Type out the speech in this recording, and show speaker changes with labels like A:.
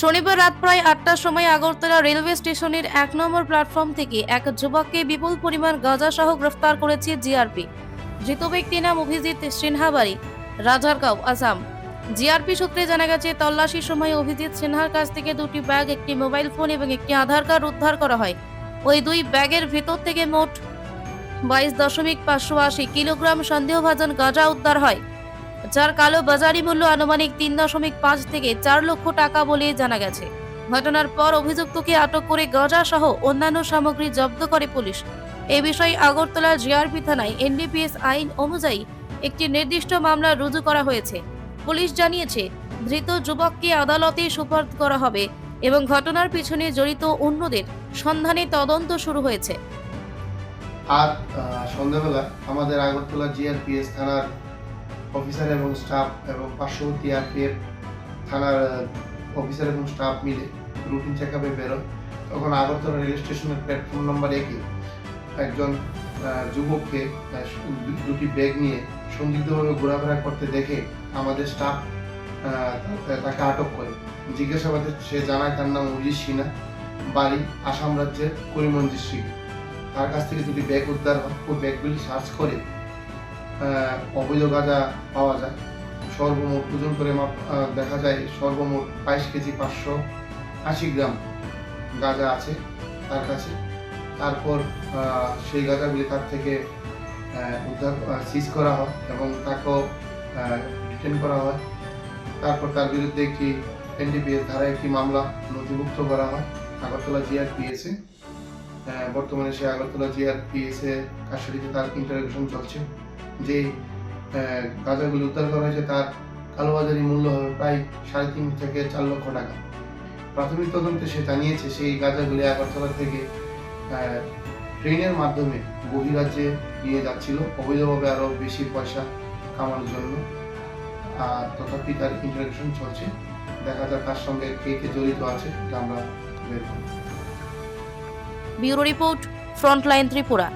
A: শনিবার রাত প্রায় আটটার সময় আগরতলা রেলওয়ে স্টেশনের এক নম্বর প্ল্যাটফর্ম থেকে এক যুবককে বিপুল পরিমাণ গাঁজা সহ গ্রেফতার করেছে জিআরপি। ধৃত ব্যক্তি নাম অভিজিৎ সিনহাবাড়ি, রাজারগাঁও, আসাম। জিআরপি সূত্রে জানা গেছে, তল্লাশির সময় অভিজিৎ সিনহার কাছ থেকে দুটি ব্যাগ, একটি মোবাইল ফোন এবং একটি আধার কার্ড উদ্ধার করা হয়। ওই দুই ব্যাগের ভেতর থেকে মোট বাইশ দশমিক পাঁচশো আশি কিলোগ্রাম সন্দেহভাজন গাঁজা উদ্ধার হয়। যার কালো বাজারি মূল্য আনুমানিক তিন দশমিক পাঁচ থেকে চার লক্ষ টাকা বলে জানা গেছে। ঘটনার পর অভিযুক্তকে আটক করে গজা সহ অন্যান্য সামগ্রী জব্দ করে পুলিশ। এ বিষয়ে আগরতলা জিআরপি থানায় এনডিপিএস আইন অনুযায়ী একটি নির্দিষ্ট মামলা রুজু করা হয়েছে। পুলিশ জানিয়েছে ধৃত যুবককে আদালতে সুপার্দ করা হবে এবং ঘটনার পিছনে জড়িত অন্যদের সন্ধানে তদন্ত শুরু হয়েছে।
B: আহ, সন্ধ্যাবেলা আমাদের আগরতলা জিআরপিএস থানার অফিসার এবং স্টাফ এবং পার্শ্ববর্তী আরপিএফ থানার অফিসার এবং স্টাফ মিলে রুটিন চেক আপে বেরোয়। তখন আগরতলা রেল স্টেশনের প্ল্যাটফর্ম নম্বর একে একজন যুবককে দুটি ব্যাগ নিয়ে সন্দিগ্ধভাবে ঘোরাফেরা করতে দেখে আমাদের স্টাফ তাকে আটক করে। জিজ্ঞাসাবাদে সে জানায় তার নাম অজিত সিনহা, বাড়ি আসাম রাজ্যের করিমগঞ্জ ডিস্ট্রিক্ট তার কাছ থেকে দুটি ব্যাগ উদ্ধার হয়। ও ব্যাগগুলি সার্চ করে অবৈধ গাঁজা পাওয়া যায়। সর্বমোট ওজন করে দেখা যায় সর্বমোট বাইশ কেজি পাঁচশো আশি গ্রাম গাঁজা আছে তার কাছে। তারপর সেই গাঁজাগুলি তার থেকে উদ্ধার সিজ করা হয় এবং তাকেও ডিটেন করা হয়। তারপর তার বিরুদ্ধে একটি এনডিপিএস ধারায় একটি মামলা নথিভুক্ত করা হয়। আগরতলা জিআরপিএসে বর্তমানে সে আগরতলা জিআরপিএস কাস্টডিতে তার ইন্টারভিউশন চলছে। যে আহ, গাঁজাগুলি উদ্ধার করা হয়েছে তার কালোবাজারি মূল্য হবে প্রায় সাড়ে তিন থেকে চার লক্ষ টাকা। প্রাথমিক তদন্তে সে জানিয়েছে সেই গাঁজাগুলি আগরতলা থেকে আহ, ট্রেনের মাধ্যমে বহিরাজ্যে নিয়ে যাচ্ছিল। অবৈধভাবে আরও বেশি পয়সা কামানোর জন্য। আর তথাপি তার ইন্টারভিউশন চলছে। দেখা যাক তার সঙ্গে কে কে জড়িত আছে এটা আমরা বের করব।
A: Bureau report frontline Tripura.